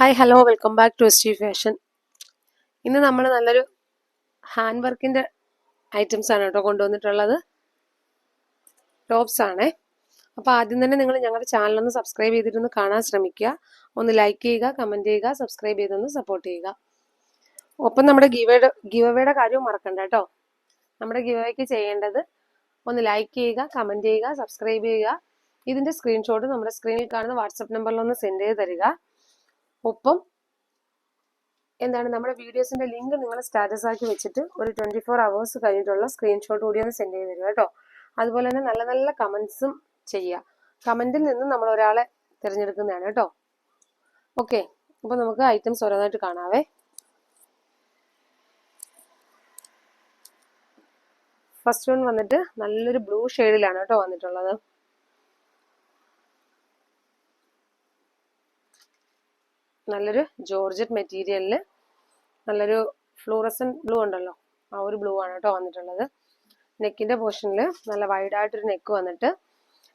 Hi hello welcome back to S fashion ഇന്ന് നമ്മൾ നല്ലൊരു ഹാൻഡ് വർക്കിന്റെ ഐറ്റംസ് ആണ് കേട്ടോ കൊണ്ടുവന്നിട്ടുള്ളത്. ടോപ്സ് ആണേ. അപ്പോൾ ആദ്യം തന്നെ നിങ്ങൾ ഞങ്ങളുടെ ചാനലൊന്ന് സബ്സ്ക്രൈബ് ചെയ്തിട്ടൊന്ന് കാണാൻ ശ്രമിക്കുക. ഒന്ന് ലൈക്ക് ചെയ്യുക കമന്റ് ചെയ്യുക സബ്സ്ക്രൈബ് ചെയ്തൊന്ന് സപ്പോർട്ട് ചെയ്യുക. ഒപ്പം നമ്മുടെ ഗിവേയുടെ കാര്യവും മറക്കണ്ട കേട്ടോ. നമ്മുടെ ഗിവേക്ക് ചെയ്യേണ്ടത് ഒന്ന് ലൈക്ക് ചെയ്യുക കമന്റ് ചെയ്യുക സബ്സ്ക്രൈബ് ചെയ്യുക. ഇതിന്റെ സ്ക്രീൻഷോട്ട് നമ്മുടെ സ്ക്രീനിൽ കാണുന്ന വാട്സപ്പ് നമ്പറിലൊന്ന് സെൻഡ് ചെയ്ത് തരിക. ഒപ്പം എന്താണ് നമ്മുടെ വീഡിയോസിന്റെ ലിങ്ക് നിങ്ങൾ സ്റ്റാറ്റസ് ആക്കി വെച്ചിട്ട് ഒരു ട്വന്റി ഫോർ അവേഴ്സ് കഴിഞ്ഞിട്ടുള്ള സ്ക്രീൻഷോട്ട് കൂടി ഒന്ന് സെൻഡ് ചെയ്ത് തരിക കേട്ടോ. അതുപോലെ തന്നെ നല്ല നല്ല കമന്റ്സും ചെയ്യുക. കമന്റിൽ നിന്ന് നമ്മൾ ഒരാളെ തിരഞ്ഞെടുക്കുന്നതാണ് കേട്ടോ. ഓക്കെ അപ്പൊ നമുക്ക് ഐറ്റംസ് ഓരോന്നായിട്ട് കാണാവേ. ഫസ്റ്റ് വൺ വന്നിട്ട് നല്ലൊരു ബ്ലൂ ഷെയ്ഡിലാണ് കേട്ടോ വന്നിട്ടുള്ളത്. നല്ലൊരു ജോർജറ്റ് മെറ്റീരിയലിൽ നല്ലൊരു ഫ്ലൂറസൻ ബ്ലൂ ഉണ്ടല്ലോ ആ ഒരു ബ്ലൂ ആണ് കേട്ടോ വന്നിട്ടുള്ളത്. നെക്കിന്റെ പോർഷനിൽ നല്ല വൈഡ് ആയിട്ടൊരു നെക്ക് വന്നിട്ട്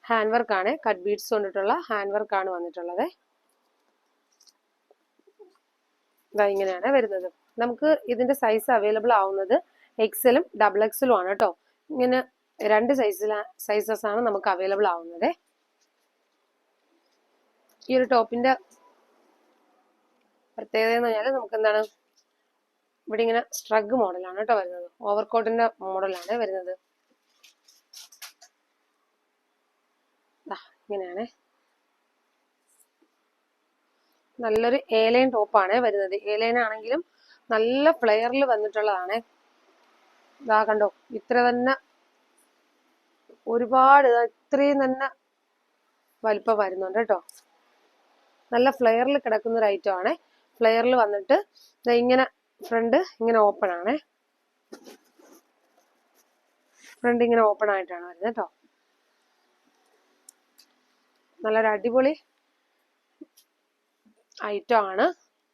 ഹാൻഡ് വർക്ക് ആണ് കട്ട് ബീഡ്സ് കൊണ്ടിട്ടുള്ള ഹാൻഡ് വർക്ക് ആണ് വന്നിട്ടുള്ളത്. ഇതാ ഇങ്ങനെയാണ് വരുന്നത്. നമുക്ക് ഇതിന്റെ സൈസ് അവൈലബിൾ ആവുന്നത് എക്സലും ഡബിൾ എക്സലും ആണ് കേട്ടോ. ഇങ്ങനെ രണ്ട് സൈസിലാണ് സൈസസ് ആണ് നമുക്ക് അവൈലബിൾ ആവുന്നത്. ഈ ഒരു ടോപ്പിന്റെ പ്രത്യേകത എന്ന് പറഞ്ഞാൽ നമുക്ക് എന്താണ് ഇവിടെ ഇങ്ങനെ സ്ട്രഗ് മോഡലാണ് കേട്ടോ വരുന്നത്. ഓവർകോട്ടിന്റെ മോഡലാണ് വരുന്നത്. ഇങ്ങനെയാണ്. നല്ലൊരു ഏലൈൻ ടോപ്പാണ് വരുന്നത്. ഏലൈൻ ആണെങ്കിലും നല്ല ഫ്ലെയറിൽ വന്നിട്ടുള്ളതാണ്. ഇതാ കണ്ടോ ഇത്ര തന്നെ ഒരുപാട് ഇതാ ഇത്രയും തന്നെ വലിപ്പം വരുന്നുണ്ട് കേട്ടോ. നല്ല ഫ്ലെയറിൽ കിടക്കുന്ന ഒരു ഐറ്റം ആണ്. ഫ്ലെയറിൽ വന്നിട്ട് ഇങ്ങനെ ഫ്രണ്ട് ഇങ്ങനെ ഓപ്പൺ ആണേ. ഫ്രണ്ട് ഇങ്ങനെ ഓപ്പൺ ആയിട്ടാണ് വരുന്നത് കേട്ടോ. നല്ലൊരു അടിപൊളി ഐറ്റം ആണ്.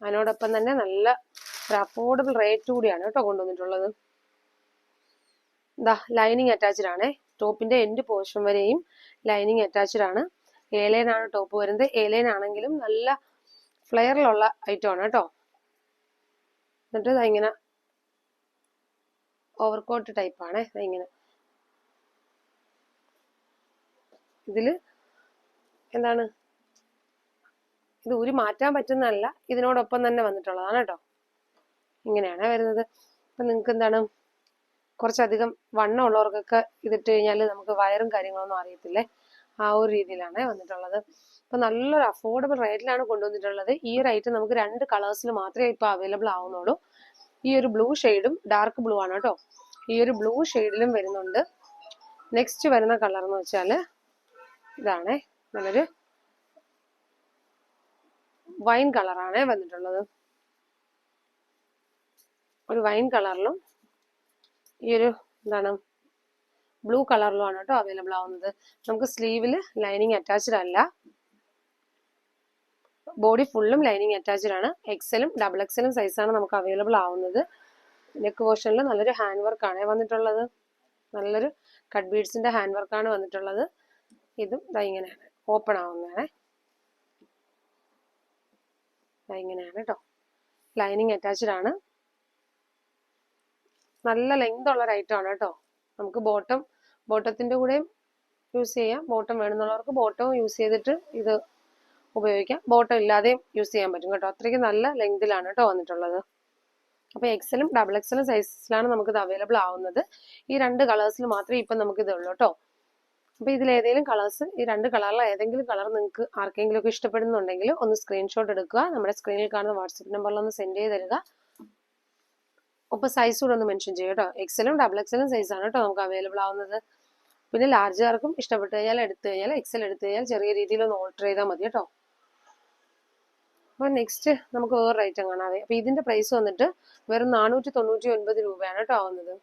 അതിനോടൊപ്പം തന്നെ നല്ല ഒരു അഫോർഡബിൾ റേറ്റ് കൂടിയാണ് കേട്ടോ കൊണ്ടുവന്നിട്ടുള്ളത്. ഇതാ ലൈനിങ് അറ്റാച്ച്ഡ് ആണേ. ടോപ്പിന്റെ എൻഡ് പോർഷൻ വരെയും ലൈനിങ് അറ്റാച്ച്ഡ് ആണ്. ഏലൈനാണ് ടോപ്പ് വരുന്നത്. ഏലൈൻ ആണെങ്കിലും നല്ല ഫ്ലെയറിലുള്ള ഐറ്റം ആണ് കേട്ടോ. എന്നിട്ട് ഇതാ ഇങ്ങനെ ഓവർകോട്ട് ടൈപ്പ് ആണ്. ദാ ഇങ്ങനെ. ഇതിൽ എന്താണ്? ഇത് ഊരി മാറ്റാൻ പറ്റുന്നതല്ല ഇതിനോടൊപ്പം തന്നെ വന്നിട്ടുള്ളതാണ് കേട്ടോ. ഇങ്ങനെയാണ് വരുന്നത്. അപ്പൊ നിങ്ങൾക്ക് എന്താണ്? കുറച്ചധികം വണ്ണമുള്ളവർക്കൊക്കെ ഇതിട്ട് കഴിഞ്ഞാൽ നമുക്ക് വയറും കാര്യങ്ങളൊന്നും അറിയത്തില്ലേ? ആ ഒരു രീതിയിലാണ് വന്നിട്ടുള്ളത്. അപ്പൊ നല്ലൊരു അഫോർഡബിൾ റേറ്റിലാണ് കൊണ്ടുവന്നിട്ടുള്ളത്. ഈ ഐറ്റം നമുക്ക് രണ്ട് കളേഴ്സിൽ മാത്രമേ ഇപ്പൊ അവൈലബിൾ ആവുന്നുള്ളൂ. ഈ ഒരു ബ്ലൂ ഷെയ്ഡും ഡാർക്ക് ബ്ലൂ ആണ് കേട്ടോ. ഈ ഒരു ബ്ലൂ ഷെയ്ഡിലും വരുന്നുണ്ട്. നെക്സ്റ്റ് വരുന്ന കളർ എന്ന് വെച്ചാൽ ഇതാണ്. നല്ലൊരു വൈൻ കളറാണ് വന്നിട്ടുള്ളത്. ഒരു വൈൻ കളറിലും ഈ ഒരു എന്താണ് ബ്ലൂ കളറിലുമാണ് കേട്ടോ അവൈലബിൾ ആവുന്നത്. നമുക്ക് സ്ലീവിൽ ലൈനിങ് അറ്റാച്ച്ഡ് അല്ല. ബോഡി ഫുള്ളും ലൈനിങ് അറ്റാച്ച്ഡ് ആണ്. എക്സലും ഡബിൾ എക്സലും സൈസാണ് നമുക്ക് അവൈലബിൾ ആവുന്നത്. നെക്ക് പോർഷനിൽ നല്ലൊരു ഹാൻഡ് വർക്കാണ് വന്നിട്ടുള്ളത്. നല്ലൊരു കട്ട് ബീഡ്സിന്റെ ഹാൻഡ് വർക്കാണ് വന്നിട്ടുള്ളത്. ഇതും ദാ ഇങ്ങനെയാണ്. ഓപ്പൺ ആവുന്നതാണ്. ഇങ്ങനെയാണ് കേട്ടോ. ലൈനിങ് അറ്റാച്ച്ഡ് ആണ്. നല്ല ലെങ്ത് ഉള്ള ഒരു ഐറ്റം ആണ് കേട്ടോ. നമുക്ക് ബോട്ടം ബോട്ടത്തിന്റെ കൂടെയും യൂസ് ചെയ്യാം. ബോട്ടം വേണമെന്നുള്ളവർക്ക് ബോട്ടവും യൂസ് ചെയ്തിട്ട് ഇത് ഉപയോഗിക്കാം. ബോട്ടം ഇല്ലാതെയും യൂസ് ചെയ്യാൻ പറ്റും കേട്ടോ. അത്രയ്ക്ക് നല്ല ലെങ്തിലാണ് കേട്ടോ വന്നിട്ടുള്ളത്. അപ്പൊ എക്സലും ഡബിൾ എക്സലും സൈസിലാണ് നമുക്ക് ഇത് അവൈലബിൾ ആവുന്നത്. ഈ രണ്ട് കളേഴ്സിൽ മാത്രമേ ഇപ്പം നമുക്ക് ഇത് ഉള്ളൂ കേട്ടോ. അപ്പൊ ഇതിൽ ഏതെങ്കിലും കളേഴ്സ് ഈ രണ്ട് കളറിൽ ഏതെങ്കിലും കളർ നിങ്ങൾക്ക് ആർക്കെങ്കിലും ഒക്കെ ഇഷ്ടപ്പെടുന്നുണ്ടെങ്കിൽ ഒന്ന് സ്ക്രീൻഷോട്ട് എടുക്കുക. നമ്മുടെ സ്ക്രീനിൽ കാണുന്ന വാട്സപ്പ് നമ്പറിൽ ഒന്ന് സെൻഡ് ചെയ്ത് തരിക. ഒപ്പം സൈസ് കൂടെ ഒന്ന് മെൻഷൻ ചെയ്യും കേട്ടോ. എക്സലും ഡബിൾ എക്സലും സൈസാണ് കേട്ടോ നമുക്ക് അവൈലബിൾ ആവുന്നത്. പിന്നെ ലാർജുകാർക്കും ഇഷ്ടപ്പെട്ട് കഴിഞ്ഞാൽ എടുത്തു കഴിഞ്ഞാൽ എക്സൽ എടുത്തു കഴിഞ്ഞാൽ ചെറിയ രീതിയിൽ ഒന്ന് ഓൾട്ടർ ചെയ്താൽ മതി കേട്ടോ. അപ്പോൾ നെക്സ്റ്റ് നമുക്ക് വേറൊരു ഐറ്റം കാണാവേ അപ്പോൾ ഇതിന്റെ പ്രൈസ് വന്നിട്ട് വെറും നാനൂറ്റി തൊണ്ണൂറ്റി ഒൻപത് രൂപയാണ് കേട്ടോ ആവുന്നത്.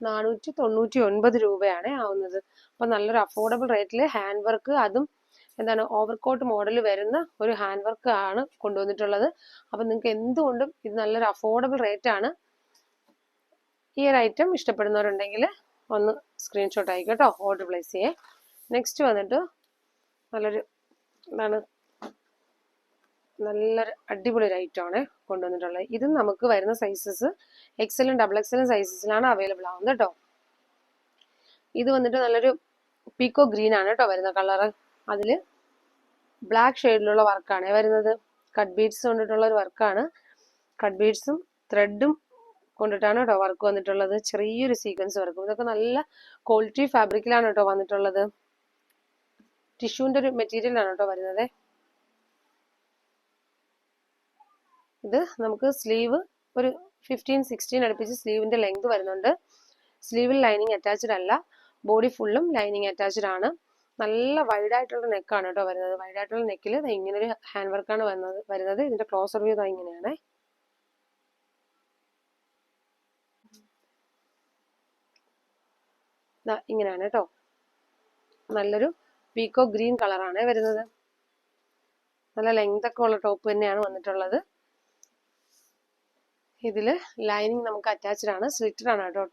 നാനൂറ്റി തൊണ്ണൂറ്റി ഒൻപത് രൂപയാണ് ആവുന്നത്. അപ്പോൾ നല്ലൊരു അഫോർഡബിൾ റേറ്റിൽ ഹാൻഡ് വർക്ക് അതും എന്താണ് ഓവർകോട്ട് മോഡൽ വരുന്ന ഒരു ഹാൻഡ് വർക്ക് ആണ് കൊണ്ടുവന്നിട്ടുള്ളത്. അപ്പം നിങ്ങൾക്ക് എന്തുകൊണ്ടും ഇത് നല്ലൊരു അഫോർഡബിൾ റേറ്റ് ആണ്. ഈ ഒരു ഐറ്റം ഇഷ്ടപ്പെടുന്നവരുണ്ടെങ്കിൽ ഒന്ന് സ്ക്രീൻഷോട്ട് ആയി കേട്ടോ ഓർഡർ പ്ലേസ് ചെയ്യേ. നെക്സ്റ്റ് വന്നിട്ട് നല്ലൊരു എന്താണ് നല്ലൊരു അടിപൊളി ഒരു ആണ് കൊണ്ടുവന്നിട്ടുള്ളത്. ഇത് നമുക്ക് വരുന്ന സൈസസ് എക്സലും ഡബിൾ എക്സലും സൈസസിലാണ് അവൈലബിൾ ആവുന്നത് കേട്ടോ ഇത് വന്നിട്ട് നല്ലൊരു പീക്കോ ഗ്രീൻ ആണ് കേട്ടോ വരുന്ന കളറ് അതിൽ ബ്ലാക്ക് ഷെയ്ഡിലുള്ള വർക്കാണ് വരുന്നത്. കട്ട് ബീഡ്സ് കൊണ്ടിട്ടുള്ള ഒരു വർക്കാണ് കട്ട് ബീഡ്സും ത്രെഡും കൊണ്ടിട്ടാണ് കേട്ടോ വർക്ക് വന്നിട്ടുള്ളത്. ചെറിയൊരു സീക്വൻസ് വർക്കും ഇതൊക്കെ നല്ല ക്വാളിറ്റി ഫാബ്രിക്കിലാണ് കേട്ടോ വന്നിട്ടുള്ളത്. ടിഷ്യൂന്റെ ഒരു മെറ്റീരിയലാണ് കേട്ടോ വരുന്നത്. ഇത് നമുക്ക് സ്ലീവ് ഒരു ഫിഫ്റ്റീൻ സിക്സ്റ്റീൻ അടുപ്പിച്ച് സ്ലീവിന്റെ ലെങ്ത് വരുന്നുണ്ട്. സ്ലീവിൽ ലൈനിങ് അറ്റാച്ച്ഡ് അല്ല. ബോഡി ഫുള്ളും ലൈനിങ് അറ്റാച്ച്ഡ് ആണ്. നല്ല വൈഡ് ആയിട്ടുള്ള നെക്കാണ് കേട്ടോ വരുന്നത്. വൈഡ് ആയിട്ടുള്ള നെക്കിൽ ഇങ്ങനെ ഒരു ഹാൻഡ് വർക്കാണ് വരുന്നത് വരുന്നത്. ഇതിന്റെ ക്ലോസർ വ്യൂ ഇങ്ങനെയാണ്. ഇങ്ങനെയാണ് കേട്ടോ നല്ലൊരു പീക്കോ ഗ്രീൻ കളറാണ് വരുന്നത്. നല്ല ലെങ്ത് ഒക്കെ ഉള്ള ടോപ്പ് തന്നെയാണ് വന്നിട്ടുള്ളത്. ഇതിൽ ലൈനിങ് നമുക്ക് അറ്റാച്ച്ഡ് ആണ്. സ്ലിറ്റഡ് ആണ് കേട്ടോ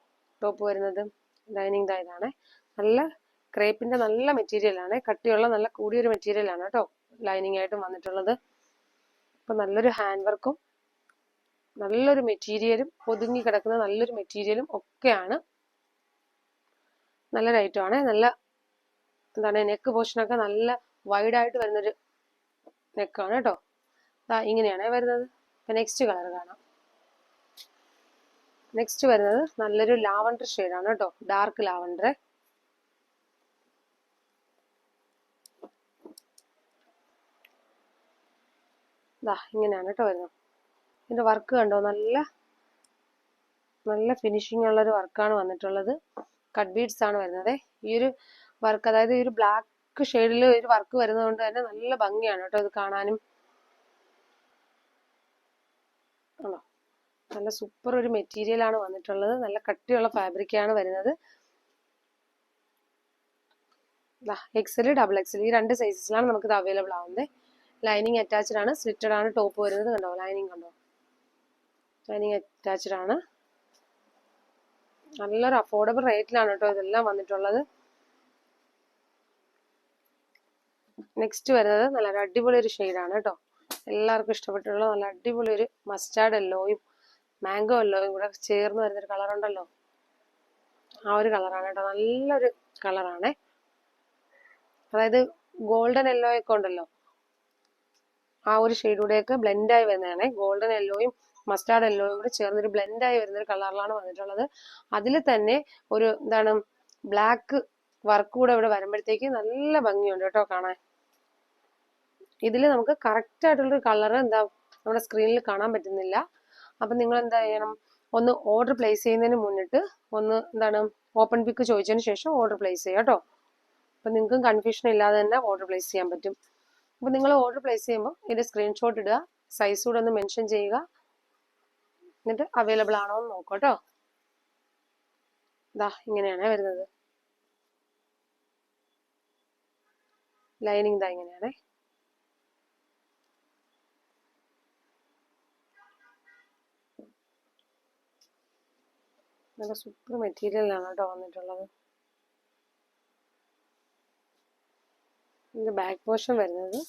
ടോപ്പ് വരുന്നത്. ലൈനിങ് ഇതാണ്. നല്ല ക്രേപ്പിന്റെ നല്ല മെറ്റീരിയലാണ് കട്ടിയുള്ള നല്ല കൂടിയൊരു മെറ്റീരിയലാണ് കേട്ടോ ലൈനിങ് ആയിട്ടും വന്നിട്ടുള്ളത്. അപ്പൊ നല്ലൊരു ഹാൻഡ് വർക്കും നല്ലൊരു മെറ്റീരിയലും ഒതുങ്ങി കിടക്കുന്ന നല്ലൊരു മെറ്റീരിയലും ഒക്കെയാണ് നല്ലൊരു ആണ്. നല്ല എന്താണ് നെക്ക് പോർഷനൊക്കെ നല്ല വൈഡ് ആയിട്ട് വരുന്നൊരു നെക്കാണ് കേട്ടോ. ദാ ഇങ്ങനെയാണ് വരുന്നത്. ഇപ്പം നെക്സ്റ്റ് കളർ കാണാം. നെക്സ്റ്റ് വരുന്നത് നല്ലൊരു ലാവണ്ടർ ആണ് കേട്ടോ. Dark lavender. ദാ ഇങ്ങനെയാണ് കേട്ടോ വരുന്നത്. ഇതിന്റെ വർക്ക് കണ്ടോ? നല്ല നല്ല ഫിനിഷിംഗ് ഉള്ളൊരു വർക്കാണ് വന്നിട്ടുള്ളത്. കട്ട് ബീഡ്സ് ആണ് വരുന്നത്. ഈ ഒരു വർക്ക് അതായത് ഈ ഒരു ബ്ലാക്ക് ഷെയ്ഡിൽ ഒരു വർക്ക് വരുന്നത് കൊണ്ട് തന്നെ നല്ല ഭംഗിയാണ് കേട്ടോ ഇത് കാണാനും. ആണോ? നല്ല സൂപ്പർ ഒരു മെറ്റീരിയൽ ആണ് വന്നിട്ടുള്ളത്. നല്ല കട്ടിയുള്ള ഫാബ്രിക് ആണ് വരുന്നത്. എക്സൽ ഡബിൾ എക്സൽ ഈ രണ്ട് സൈസസിലാണ് നമുക്ക് ഇത് അവൈലബിൾ ആവുന്നത്. ലൈനിങ് അറ്റാച്ച്ഡ് ആണ് സ്ലിറ്റഡ് ആണ് ടോപ്പ് വരുന്നത് കണ്ടോ? ലൈനിങ് കണ്ടോ? ലൈനിങ് അറ്റാച്ച്ഡ് ആണ്. നല്ലൊരു അഫോർഡബിൾ റേറ്റിലാണ് കേട്ടോ ഇതെല്ലാം വന്നിട്ടുള്ളത്. നെക്സ്റ്റ് വരുന്നത് നല്ല അടിപൊളി ഒരു ഷെയ്ഡാണ് കേട്ടോ എല്ലാവർക്കും ഇഷ്ടപ്പെട്ടുള്ള നല്ല അടിപൊളി ഒരു മസ്റ്റാർഡ് യെല്ലോയും മാംഗോ യെല്ലോയും കൂടെ ചേർന്ന് വരുന്നൊരു കളറുണ്ടല്ലോ ആ ഒരു കളറാണ് കേട്ടോ നല്ലൊരു കളറാണേ അതായത് ഗോൾഡൻ യെല്ലോ ഒക്കെ ഉണ്ടല്ലോ. ആ ഒരു ഷെയ്ഡൂടെയൊക്കെ ബ്ലെൻഡായി വരുന്നതാണ്. ഗോൾഡൻ യെല്ലോയും മസ്റ്റാർഡ് യെല്ലോയും കൂടെ ചേർന്നൊരു ബ്ലെൻഡായി വരുന്ന ഒരു കളറിലാണ് വന്നിട്ടുള്ളത്. അതിൽ തന്നെ ഒരു എന്താണ് ബ്ലാക്ക് വർക്ക് കൂടെ ഇവിടെ വരുമ്പോഴത്തേക്ക് നല്ല ഭംഗിയുണ്ട് കേട്ടോ കാണാൻ. ഇതിൽ നമുക്ക് കറക്റ്റ് ആയിട്ടുള്ളൊരു കളർ എന്താ നമ്മുടെ സ്ക്രീനിൽ കാണാൻ പറ്റുന്നില്ല. അപ്പം നിങ്ങൾ എന്താ ചെയ്യണം? ഒന്ന് ഓർഡർ പ്ലേസ് ചെയ്യുന്നതിന് മുന്നിട്ട് ഒന്ന് എന്താണ് ഓപ്പൺ പിക്ക് ചോദിച്ചതിന് ശേഷം ഓർഡർ പ്ലേസ് ചെയ്യുക കേട്ടോ. അപ്പം നിങ്ങൾക്കും കൺഫ്യൂഷൻ ഇല്ലാതെ തന്നെ ഓർഡർ പ്ലേസ് ചെയ്യാൻ പറ്റും. അപ്പം നിങ്ങൾ ഓർഡർ പ്ലേസ് ചെയ്യുമ്പോൾ ഇതിന്റെ സ്ക്രീൻഷോട്ട് ഇടുക സൈസ് കൂടെ ഒന്ന് മെൻഷൻ ചെയ്യുക. എന്നിട്ട് അവൈലബിൾ ആണോ എന്ന് നോക്കൂ കേട്ടോ ഇതാ ഇങ്ങനെയാണ് വരുന്നത്. ലൈനിങ് ഇതാ ഇങ്ങനെയാണേ. നല്ല സൂപ്പർ മെറ്റീരിയലാണ് കേട്ടോ വന്നിട്ടുള്ളത്. ബാക്ക് പോർഷൻ വരുന്നത്.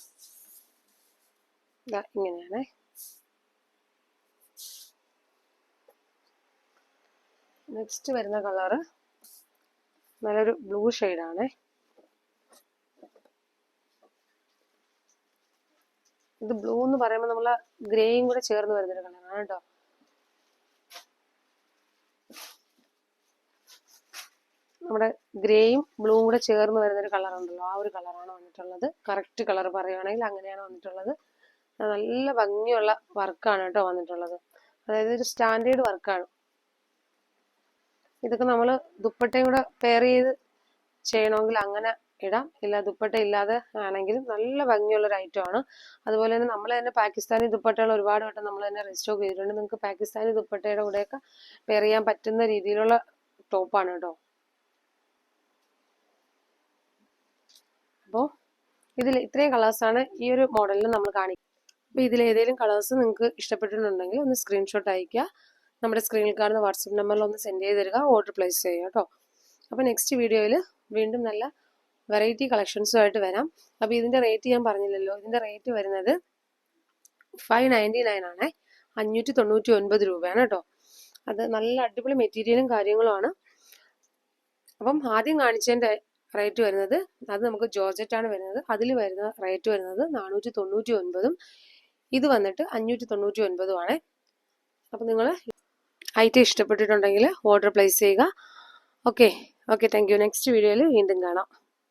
ഇങ്ങനെയാണേ. നെക്സ്റ്റ് വരുന്ന കളറ് നല്ലൊരു ബ്ലൂ ഷെയ്ഡാണ് ഇത് ബ്ലൂ എന്ന് പറയുമ്പോൾ നമ്മൾ ഗ്രേയും കൂടെ ചേർന്ന് വരുന്നൊരു കളറാണ് കേട്ടോ. നമ്മുടെ ഗ്രേയും ബ്ലൂവും കൂടെ ചേർന്ന് വരുന്ന ഒരു കളർ ഉണ്ടല്ലോ. ആ ഒരു കളറാണ് വന്നിട്ടുള്ളത്. കറക്റ്റ് കളർ പറയുകയാണെങ്കിൽ അങ്ങനെയാണ് വന്നിട്ടുള്ളത്. നല്ല ഭംഗിയുള്ള വർക്കാണ് കേട്ടോ വന്നിട്ടുള്ളത്. അതായത് ഒരു സ്റ്റാൻഡേർഡ് വർക്കാണ് ഇതൊക്കെ നമ്മൾ ദുപ്പട്ടയും കൂടെ പെയർ ചെയ്ത് ചെയ്യണമെങ്കിൽ അങ്ങനെ ഇടാം. ഇല്ല ദുപ്പട്ട ഇല്ലാതെ ആണെങ്കിലും നല്ല ഭംഗിയുള്ള ഒരു ഐറ്റം ആണ്. അതുപോലെ തന്നെ നമ്മൾ തന്നെ പാകിസ്ഥാനി ദുപ്പട്ടകൾ ഒരുപാട് വട്ടം നമ്മൾ തന്നെ റെസ്റ്റോക്ക് ചെയ്തിട്ടുണ്ട്. നിങ്ങൾക്ക് പാകിസ്ഥാനി ദുപ്പട്ടയുടെ കൂടെയൊക്കെ പെയർ ചെയ്യാൻ പറ്റുന്ന രീതിയിലുള്ള ടോപ്പാണ് കേട്ടോ അപ്പോൾ ഇതിൽ ഇത്രയും കളേഴ്സാണ് ഈ ഒരു മോഡലിൽ നമ്മൾ കാണിക്കുന്നത്. അപ്പോൾ ഇതിൽ ഏതെങ്കിലും കളേഴ്സ് നിങ്ങൾക്ക് ഇഷ്ടപ്പെട്ടിട്ടുണ്ടെങ്കിൽ ഒന്ന് സ്ക്രീൻഷോട്ട് അയയ്ക്കുക. നമ്മുടെ സ്ക്രീനിൽ കാണുന്ന വാട്സപ്പ് നമ്പറിൽ ഒന്ന് സെൻഡ് ചെയ്ത് തരിക ഓർഡർ പ്ലേസ് ചെയ്യുക കേട്ടോ അപ്പോൾ നെക്സ്റ്റ് വീഡിയോയിൽ വീണ്ടും നല്ല വെറൈറ്റി കളക്ഷൻസുമായിട്ട് വരാം. അപ്പോൾ ഇതിന്റെ റേറ്റ് ഞാൻ പറഞ്ഞില്ലല്ലോ. ഇതിന്റെ റേറ്റ് വരുന്നത് ഫൈവ് നയന്റി നയൻ ആണ്. അഞ്ഞൂറ്റി തൊണ്ണൂറ്റി ഒൻപത് രൂപയാണ് കേട്ടോ അത് നല്ല അടിപൊളി മെറ്റീരിയലും കാര്യങ്ങളുമാണ് അപ്പം ആദ്യം കാണിച്ചതിന്റെ റേറ്റ് വരുന്നത് അത് നമുക്ക് ജോർജറ്റാണ് വരുന്നത്. അതിൽ വരുന്ന റേറ്റ് വരുന്നത് നാനൂറ്റി തൊണ്ണൂറ്റി ഒൻപതും ഇത് വന്നിട്ട് അഞ്ഞൂറ്റി തൊണ്ണൂറ്റി ഒൻപതുമാണ് അപ്പം നിങ്ങൾ ഐറ്റം ഇഷ്ടപ്പെട്ടിട്ടുണ്ടെങ്കിൽ ഓർഡർ പ്ലേസ് ചെയ്യുക. ഓക്കെ ഓക്കെ താങ്ക് നെക്സ്റ്റ് വീഡിയോയിൽ വീണ്ടും കാണാം.